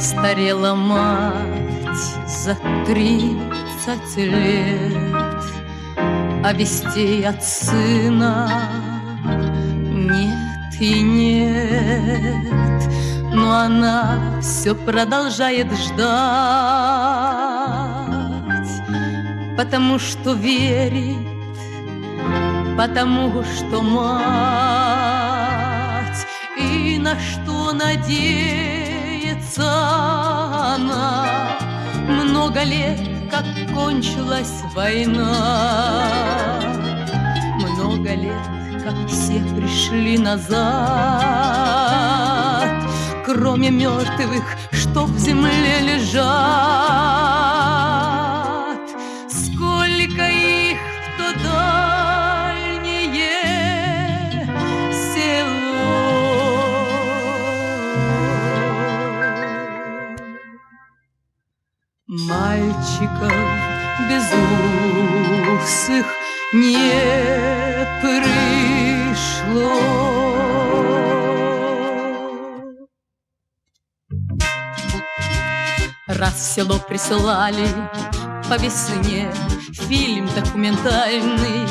Постарела мать за тридцать лет, А вестей от сына нет и нет. Но она все продолжает ждать, Потому что верит, потому что мать, И на что надеется Много лет, как кончилась война, Много лет, как все пришли назад, Кроме мертвых, что в земле лежат. Мальчиков безусых не пришло. Раз в село присылали по весне Фильм документальный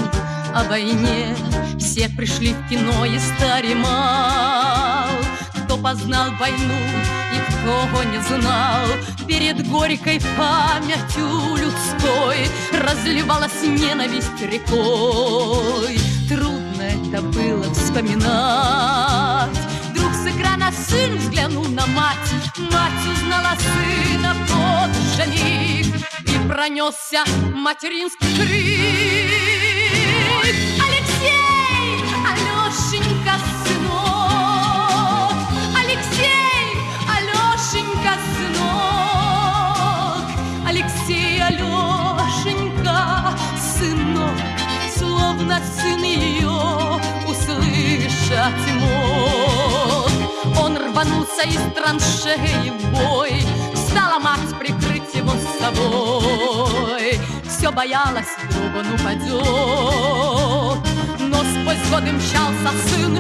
о войне Все пришли в кино и стар и мал Кто познал войну и кто не знал. Перед горькой памятью людской Разливалась ненависть рекой. Трудно это было вспоминать. Вдруг с экрана сын взглянул на мать. Мать узнала сына тот же миг И пронесся материнский крик Словно сын ее услышать мог. Он рванулся из траншеи в бой Стала мать прикрыть его с собой. Все боялась, вдруг он упадет Но сквозь годы мчался сын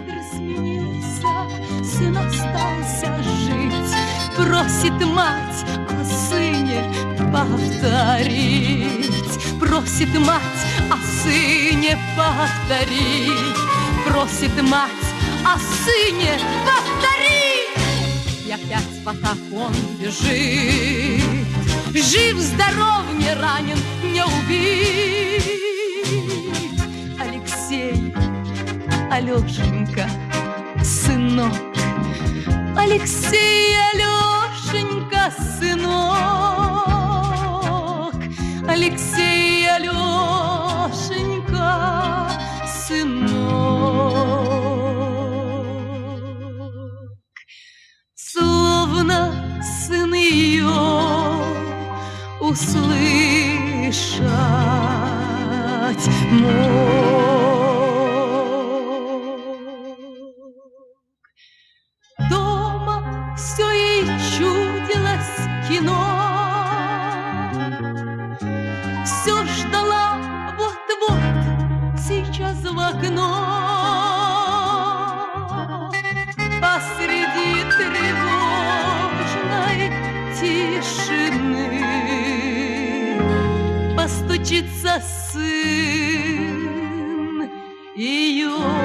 Кадр сменился, сын остался жить. Просит мать о сыне повторить. Просит мать о сыне повторить. Просит мать о сыне повторить. И опять атаку он бежит. Жив, здоров, не ранен, не убит Алешенька, сынок. Алексей, Алешенька, сынок. Алексей, Алешенька, сынок. Словно сын ее услышать мог. Постучится сын ее